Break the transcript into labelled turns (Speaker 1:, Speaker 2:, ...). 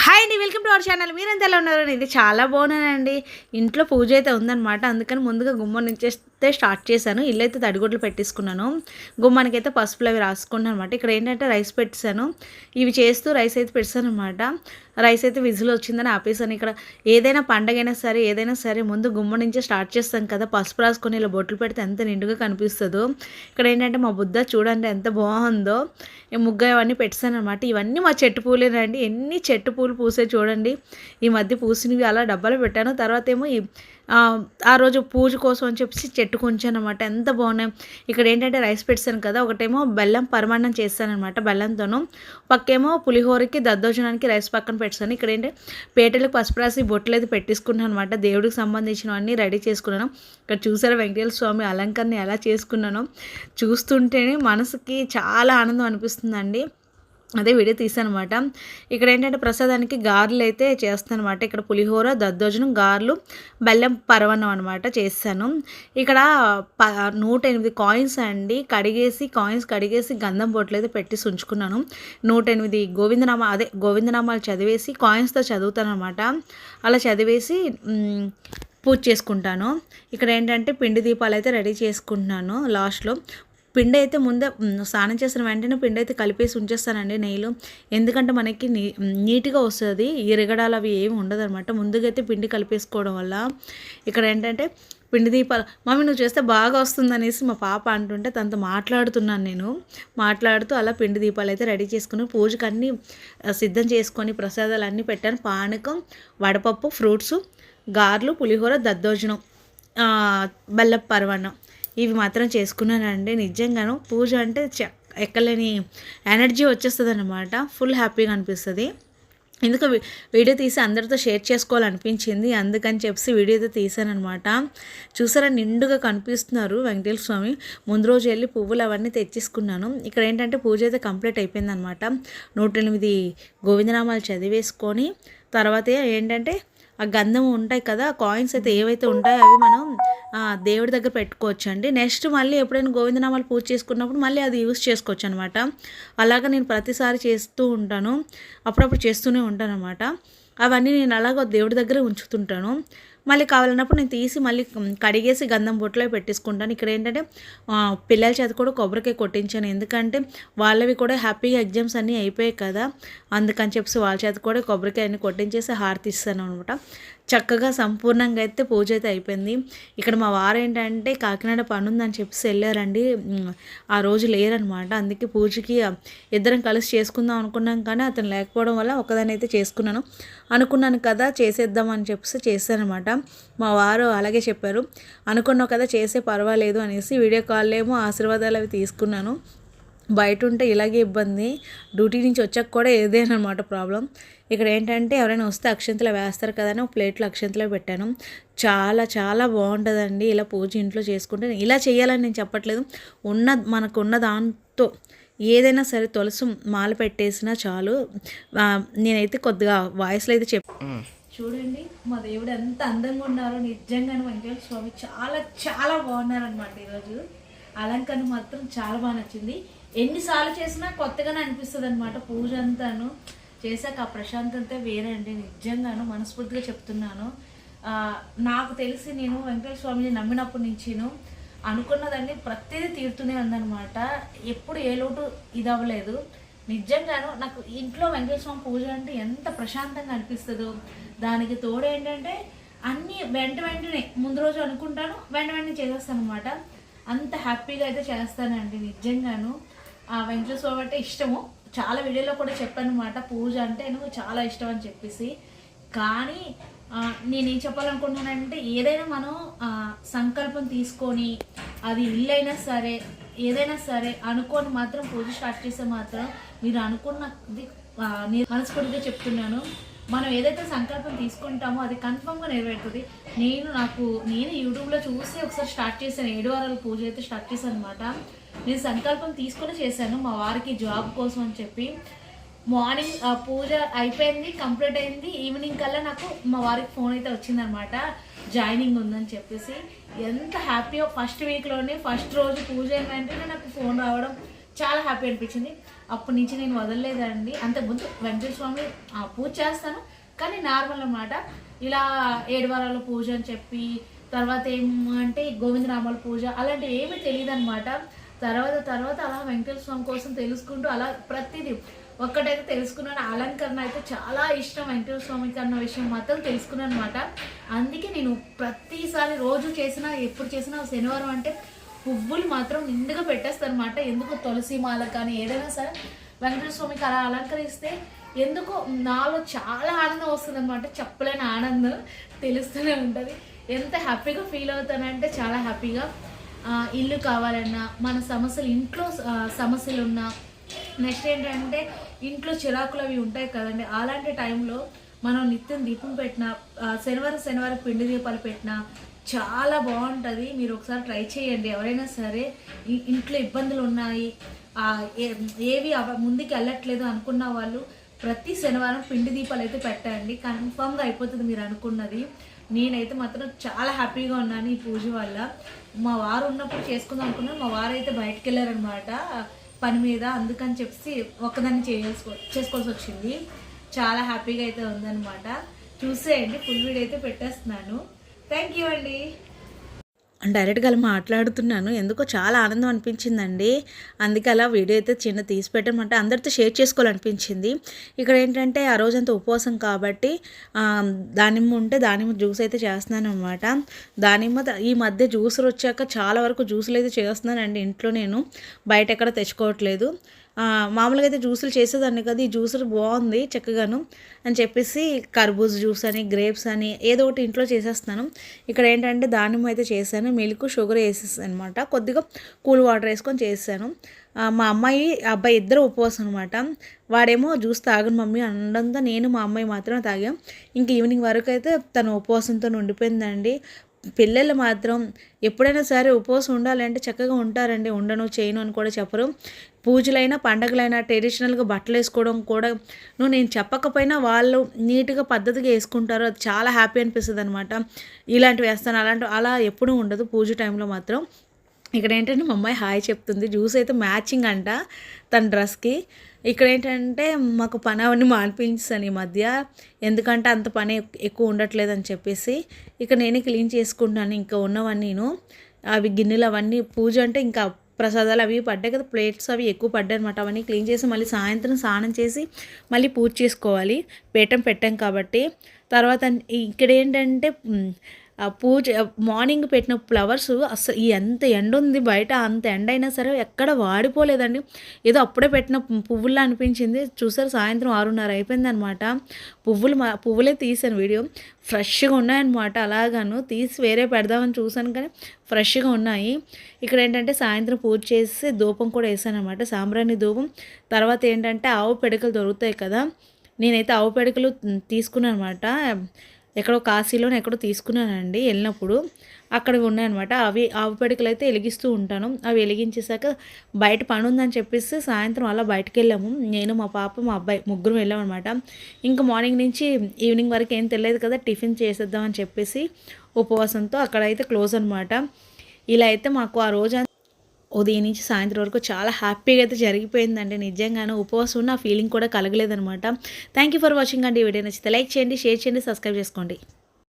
Speaker 1: Hi, hi అండి welcome to our channel. మీరంతా ఎలా ఉన్నారు? ఇది చాలా బాగున్నానండి. ఇంట్లో పూజ అయితే ఉందన్నమాట. అందుకని ముందుగా గుమ్మం నుంచేస్తే స్టార్ట్ చేశాను. ఇల్లు అయితే తడిగుడ్లు పెట్టేసుకున్నాను. గుమ్మానికైతే పసుపులు అవి రాసుకున్నాను అనమాట ఇక్కడ ఏంటంటే రైస్ పెట్టాను ఇవి చేస్తూ రైస్ అయితే పెట్టాను అనమాట రైస్ అయితే విజిల్ వచ్చిందని ఆపేసాను ఇక్కడ ఏదైనా పండగ అయినా సరే ఏదైనా సరే ముందు గుమ్మ నుంచే స్టార్ట్ చేస్తాం కదా. పసుపు రాసుకొని ఇలా బొట్లు పెడితే ఎంత నిండుగా కనిపిస్తుందో. ఇక్కడ ఏంటంటే మా బుద్ధ చూడండి ఎంత బాగుందో. ముగ్గు ముగ్గ ఇవన్నీ పెట్టాను అనమాట ఇవన్నీ మా చెట్టు పూలేనండి. ఎన్ని చెట్టు పూలు పూసే చూడండి. ఈ మధ్య పూసినవి అలా డబ్బాలో పెట్టాను. తర్వాత ఏమో ఈ ఆ, రోజు పూజ కోసం అని చెప్పేసి చెట్టు కొంచాను అనమాట ఎంత బాగున్నాయి. ఇక్కడ ఏంటంటే రైస్ పెట్టాను కదా ఒకటేమో బెల్లం పరమాన్నం చేస్తానమాట బెల్లంతోనూ. బెల్లంతోను పక్కేమో పులిహోరకి దద్దోజనానికి రైస్ పక్కన పెట్టాను. ఇక్కడ ఏంటి పేటలకు పసుపు రాసి బొట్టలు అయితే పెట్టేసుకున్నాను అనమాట దేవుడికి సంబంధించినవన్నీ రెడీ చేసుకున్నాను. ఇక్కడ చూసారా వెంకటేశ్వర స్వామి అలంకరణ ఎలా చేసుకున్నానో. చూస్తుంటేనే మనసుకి చాలా ఆనందం అనిపిస్తుందండి. అదే వీడియో తీసానమాట ఇక్కడ ఏంటంటే ప్రసాదానికి గారెలు అయితే చేస్తానమాట. ఇక్కడ పులిహోర దద్దోజనం గారెలు బెల్లం పరవన్నం అనమాట చేస్తాను ఇక్కడ ప నూట ఎనిమిది కాయిన్స్ అండి. కడిగేసి కాయిన్స్ కడిగేసి గంధం బొట్లు అయితే పెట్టి ఉంచుకున్నాను నూట ఎనిమిది గోవిందనామా అదే గోవిందనామాలు చదివేసి కాయిన్స్తో చదువుతాను అనమాట అలా చదివేసి పూజ చేసుకుంటాను. ఇక్కడ ఏంటంటే పిండి దీపాలు అయితే రెడీ చేసుకుంటున్నాను లాస్ట్లో. పిండి అయితే ముందే స్నానం చేసిన వెంటనే పిండి అయితే కలిపేసి ఉంచేస్తానండి నెయ్యిలో. ఎందుకంటే మనకి నీ నీట్గా వస్తుంది ఇరగడాలు అవి ఏమి ఉండదు అనమాట ముందుగా అయితే పిండి కలిపేసుకోవడం వల్ల ఇక్కడ ఏంటంటే పిండి దీపాలు మమ్మీ నువ్వు చేస్తే బాగా వస్తుంది అనేసి మా పాప అంటుంటే తనతో మాట్లాడుతున్నాను నేను. మాట్లాడుతూ అలా పిండి దీపాలు అయితే రెడీ చేసుకుని పూజకు అన్నీ సిద్ధం చేసుకొని ప్రసాదాలు అన్నీ పెట్టాను. పానకం వడపప్పు ఫ్రూట్స్ గారెలు పులిహోర దద్దోజనం బెల్లపు పర్వణం ఇవి మాత్రం చేసుకున్నానండి. నిజంగాను పూజ అంటే ఎక్కలేని ఎనర్జీ వచ్చేస్తుంది అనమాట ఫుల్ హ్యాపీగా అనిపిస్తుంది. ఎందుకు వీడియో తీసి అందరితో షేర్ చేసుకోవాలనిపించింది. అందుకని చెప్పి వీడియో అయితే తీసానమాట చూసారా నిండుగా కనిపిస్తున్నారు వెంకటేశ్వర స్వామి. ముందు రోజు వెళ్ళి పువ్వులు అవన్నీ తెచ్చేసుకున్నాను. ఇక్కడ ఏంటంటే పూజ అయితే కంప్లీట్ అయిపోయిందనమాట నూట ఎనిమిది గోవిందనామాలు చదివేసుకొని తర్వాత ఏంటంటే ఆ గంధం ఉంటాయి కదా కాయిన్స్ అయితే ఏవైతే ఉంటాయో అవి మనం దేవుడి దగ్గర పెట్టుకోవచ్చు అండి నెక్స్ట్ మళ్ళీ ఎప్పుడైనా గోవిందనామాలు పూజ చేసుకున్నప్పుడు మళ్ళీ అది యూస్ చేసుకోవచ్చు అనమాట అలాగా నేను ప్రతిసారి చేస్తూ ఉంటాను. అప్పుడప్పుడు చేస్తూనే ఉంటాను అనమాట అవన్నీ నేను అలాగ దేవుడి దగ్గర ఉంచుతుంటాను. మళ్ళీ కావాలన్నప్పుడు నేను తీసి మళ్ళీ కడిగేసి గంధం బొట్లో పెట్టేసుకుంటాను. ఇక్కడ ఏంటంటే పిల్లల చేత కూడా కొబ్బరికాయ కొట్టించాను. ఎందుకంటే వాళ్ళవి కూడా హ్యాపీగా ఎగ్జామ్స్ అన్నీ అయిపోయాయి కదా. అందుకని చెప్పేసి వాళ్ళ చేత కూడా కొబ్బరికాయ అన్ని కొట్టించేసి హారతి ఇస్తాను అనమాట చక్కగా సంపూర్ణంగా అయితే పూజ అయితే అయిపోయింది. ఇక్కడ మా వారు ఏంటంటే కాకినాడ పని ఉందని చెప్పేసి వెళ్ళారండి. ఆ రోజు లేరనమాట అందుకే పూజకి ఇద్దరం కలిసి చేసుకుందాం అనుకున్నాం కానీ అతను లేకపోవడం వల్ల ఒకదాని అయితే చేసుకున్నాను. అనుకున్నాను కదా చేసేద్దాం అని చెప్పేసి చేశానమాట మా వారు అలాగే చెప్పారు. అనుకున్నావు కదా చేసే పర్వాలేదు అనేసి వీడియో కాల్ ఏమో ఆశీర్వాదాలు అవి తీసుకున్నాను. బయట ఉంటే ఇలాగే ఇబ్బంది. డ్యూటీ నుంచి వచ్చాక కూడా ఏదేనమాట ప్రాబ్లం. ఇక్కడ ఏంటంటే ఎవరైనా వస్తే అక్షంతలు వేస్తారు కదా అని ఒక ప్లేట్లో అక్షంతలో పెట్టాను. చాలా చాలా బాగుంటుందండి. ఇలా పూజ ఇంట్లో చేసుకుంటే. ఇలా చేయాలని నేను చెప్పట్లేదు. ఉన్న మనకు ఉన్న దాంతో ఏదైనా సరే తులసి మాల పెట్టేసినా చాలు. నేనైతే కొద్దిగా వాయిస్లో అయితే చెప్ చూడండి మా దేవుడు ఎంత అందంగా ఉన్నారో. నిజంగానే వెంకటేశ్వర స్వామి చాలా చాలా బాగున్నారనమాట ఈరోజు. అలంకరణ మాత్రం చాలా బాగా నచ్చింది. ఎన్నిసార్లు చేసినా కొత్తగానే అనిపిస్తుంది అనమాట పూజ అంతాను. చేశాక ఆ ప్రశాంతత వేరే అండి. నిజంగాను మనస్ఫూర్తిగా చెప్తున్నాను. ఆ, నాకు తెలిసి నేను వెంకటేశ్వర స్వామిని నమ్మినప్పటి నుంచిను అనుకున్నదాన్ని ప్రతిదీ తీరుతూనే ఉందన్నమాట. ఎప్పుడు ఏ లోటు ఇది అవ్వలేదు నిజంగాను నాకు ఇంట్లో వెంకటేశ్వర స్వామి పూజ అంటే ఎంత ప్రశాంతంగా అనిపిస్తుందో. దానికి తోడు ఏంటంటే అన్నీ వెంట వెంటనే ముందు రోజు అనుకుంటాను వెంట వెంటనే చేసేస్తాను అనమాట అంత హ్యాపీగా అయితే చేస్తానండి నిజంగాను. ఆ వెంకటేశ్వర స్వామి అంటే ఇష్టము. చాలా వీడియోలో కూడా చెప్పాను అనమాట పూజ అంటే నువ్వు చాలా ఇష్టం అని చెప్పేసి. కానీ నేను ఏం చెప్పాలనుకుంటున్నానంటే ఏదైనా మనం సంకల్పం తీసుకొని అది ఇల్లైనా సరే ఏదైనా సరే అనుకొని మాత్రం పూజ స్టార్ట్ చేస్తే మాత్రం మీరు అనుకున్నది మనస్ఫూర్తిగా చెప్తున్నాను. మనం ఏదైతే సంకల్పం తీసుకుంటామో అది కన్ఫర్మ్గా నెరవేరుతుంది. నేను నాకు నేను యూట్యూబ్లో చూసి ఒకసారి స్టార్ట్ చేశాను. ఏడు వారాల పూజ అయితే స్టార్ట్ చేశాను అనమాట నేను సంకల్పం తీసుకొని చేశాను. మా వారికి జాబ్ కోసం అని చెప్పి మార్నింగ్ ఆ, పూజ అయిపోయింది కంప్లీట్ అయింది. ఈవినింగ్ కల్లా నాకు మా వారికి ఫోన్ అయితే వచ్చిందనమాట. జాయినింగ్ ఉందని చెప్పేసి. ఎంత హ్యాపీయో ఫస్ట్ వీక్లోనే ఫస్ట్ రోజు పూజ అయిన వెంటనే నాకు ఫోన్ రావడం చాలా హ్యాపీ అనిపించింది. అప్పటి నుంచి నేను వదలలేదండి. అంతకుముందు ముందు వెంకటేశ్వర స్వామి ఆ, పూజ చేస్తాను. కానీ నార్మల్ అనమాట ఇలా ఏడు వారాల పూజ అని చెప్పి తర్వాత ఏమంటే గోవిందరామాల పూజ అలాంటివి ఏమీ తెలియదు అనమాట తర్వాత తర్వాత అలా వెంకటేశ్వర స్వామి కోసం తెలుసుకుంటూ అలా ప్రతిదీ ఒక్కటైతే తెలుసుకున్నాను. అలంకరణ అయితే చాలా ఇష్టం వెంకటేశ్వర స్వామికి అన్న విషయం మాత్రం తెలుసుకున్నాను అనమాట అందుకే నేను ప్రతిసారి రోజు చేసినా ఎప్పుడు చేసినా శనివారం అంటే పువ్వులు మాత్రం నిండుగా పెట్టేస్తాను అనమాట ఎందుకు తులసి మాల కానీ ఏదైనా సరే వెంకటేశ్వర స్వామికి అలా అలంకరిస్తే ఎందుకో నాలో చాలా ఆనందం వస్తుంది అనమాట చెప్పలేని ఆనందం తెలుస్తూనే ఉంటుంది. ఎంత హ్యాపీగా ఫీల్ అవుతానంటే చాలా హ్యాపీగా. ఇల్లు కావాలన్నా మన సమస్యలు ఇంట్లో సమస్యలు ఉన్నా నెక్స్ట్ ఏంటంటే ఇంట్లో చిరాకులు అవి ఉంటాయి కదండి. అలాంటి టైంలో మనం నిత్యం దీపం పెట్టిన శనివారం శనివారం పిండి దీపాలు పెట్టిన చాలా బాగుంటుంది. మీరు ఒకసారి ట్రై చేయండి. ఎవరైనా సరే ఇంట్లో ఇబ్బందులు ఉన్నాయి ఏవి అవ ముందుకు వెళ్ళట్లేదు అనుకున్న వాళ్ళు ప్రతి శనివారం పిండి దీపాలు అయితే పెట్టండి. కన్ఫామ్గా అయిపోతుంది మీరు అనుకున్నది. నేనైతే మాత్రం చాలా హ్యాపీగా ఉన్నాను ఈ పూజ వల్ల. మా వారు ఉన్నప్పుడు చేసుకుందాం అనుకున్నాను. మా వారు అయితే బయటకు వెళ్ళారనమాట పని మీద అందుకని చెప్పి ఒక్కదాన్ని చేసుకో చేసుకోవాల్సి వచ్చింది చాలా హ్యాపీగా అయితే ఉందన్నమాట. చూసేయండి ఫుల్ వీడియో అయితే పెట్టేస్తున్నాను. థ్యాంక్ యూ అండి. డైరెక్ట్గా అలా మాట్లాడుతున్నాను. ఎందుకో చాలా ఆనందం అనిపించిందండి. అందుకే అలా వీడియో అయితే చిన్న తీసి పెట్టమంటే అందరితో షేర్ చేసుకోవాలనిపించింది. ఇక్కడ ఏంటంటే ఆ రోజంతా ఉపవాసం కాబట్టి దానిమ్మ ఉంటే దానిమ్మ జ్యూస్ అయితే చేస్తున్నాను అనమాట దానిమ్మ ఈ మధ్య జ్యూసులు వచ్చాక చాలా వరకు జ్యూసులు అయితే చేస్తున్నానండి ఇంట్లో నేను. బయట ఎక్కడ తెచ్చుకోవట్లేదు. మామూలుగా అయితే జ్యూసులు చేసేదాన్ని కదా ఈ జ్యూసులు బాగుంది చక్కగాను అని చెప్పేసి కర్బూజ్ జ్యూస్ అని గ్రేప్స్ అని ఏదో ఒకటి ఇంట్లో చేసేస్తాను ఇక్కడ ఏంటంటే దానిమ్మ అయితే చేశాను మిల్క్ షుగర్ వేసేసాను అనమాట కొద్దిగా కూల్ వాటర్ వేసుకొని చేశాను. మా అమ్మాయి అబ్బాయి ఇద్దరు ఉపవాసం అనమాట వాడేమో జ్యూస్ తాగను మమ్మీ అనడంతో నేను మా అమ్మాయి మాత్రమే తాగాం. ఇంక ఈవినింగ్ వరకు అయితే తను ఉపవాసంతో ఉండిపోయిందండి. పిల్లలు మాత్రం ఎప్పుడైనా సరే ఉపవాసం ఉండాలంటే చక్కగా ఉంటారండి. ఉండను చేయను అని కూడా చెప్పరు. పూజలైనా పండగలైనా ట్రెడిషనల్గా బట్టలు వేసుకోవడం కూడా నువ్వు నేను చెప్పకపోయినా వాళ్ళు నీట్గా పద్ధతిగా వేసుకుంటారు. అది చాలా హ్యాపీ అనిపిస్తుంది అనమాట ఇలాంటివి వేస్తాను. అలాంటి అలా ఎప్పుడూ ఉండదు పూజ టైంలో మాత్రం. ఇక్కడ ఏంటంటే మా అమ్మాయి హాయ్ చెప్తుంది. జ్యూస్ అయితే మ్యాచింగ్ అంట తన డ్రెస్కి. ఇక్కడ ఏంటంటే మాకు పని అవన్నీ మానిపించాను ఈ మధ్య. ఎందుకంటే అంత పని ఎక్కువ ఉండట్లేదు అని చెప్పేసి. ఇక్కడ నేనే క్లీన్ చేసుకుంటున్నాను ఇంకా ఉన్నవన్నీ నేను. అవి గిన్నెలు అవన్నీ పూజ అంటే ఇంకా ప్రసాదాలు అవి పడ్డాయి కదా ప్లేట్స్ అవి ఎక్కువ పడ్డాయి అనమాట అవన్నీ క్లీన్ చేసి మళ్ళీ సాయంత్రం స్నానం చేసి మళ్ళీ పూజ చేసుకోవాలి. పీఠం పెట్టాం కాబట్టి. తర్వాత ఇక్కడ ఏంటంటే పూజ మార్నింగ్ పెట్టిన ఫ్లవర్స్ అసలు ఎంత ఎండ ఉంది బయట అంత ఎండ అయినా సరే ఎక్కడ వాడిపోలేదండి. ఏదో అప్పుడే పెట్టిన పువ్వుల్లా అనిపించింది. చూసారు సాయంత్రం ఆరున్నర అయిపోయిందనమాట. పువ్వులు మా పువ్వులే తీసాను వీడియో. ఫ్రెష్గా ఉన్నాయన్నమాట అలాగాను. తీసి వేరే పెడదామని చూసాను కానీ ఫ్రెష్గా ఉన్నాయి. ఇక్కడ ఏంటంటే సాయంత్రం పూజ చేసి ధూపం కూడా వేసాను అనమాట సాంబ్రాణి ధూపం. తర్వాత ఏంటంటే ఆవు పెడకలు దొరుకుతాయి కదా నేనైతే ఆవు పెడకలు తీసుకున్నాను అనమాట ఎక్కడో కాశీలోనే ఎక్కడో తీసుకున్నానండి వెళ్ళినప్పుడు. అక్కడ ఉన్నాయన్నమాట. అవి ఆవు పెడకలు అయితే వెలిగిస్తూ ఉంటాను. అవి వెలిగించేసాక బయట పని ఉందని చెప్పేసి సాయంత్రం అలా బయటకు వెళ్ళాము నేను మా పాప మా అబ్బాయి ముగ్గురు వెళ్ళాం అనమాట ఇంకా మార్నింగ్ నుంచి ఈవినింగ్ వరకు ఏం తెలియదు కదా టిఫిన్ చేసేద్దామని చెప్పేసి ఉపవాసంతో అక్కడైతే క్లోజ్ అనమాట ఇలా అయితే మాకు ఆ రోజు ఉదయం నుంచి సాయంత్రం వరకు చాలా హ్యాపీగా అయితే జరిగిపోయిందండి. నిజంగానే ఉపవాసం ఉన్న ఫీలింగ్ కూడా కలగలేదనమాట థ్యాంక్ యూ ఫర్ వాచింగ్ అండి. వీడియో నచ్చితే లైక్ చేయండి షేర్ చేయండి సబ్స్క్రైబ్ చేసుకోండి.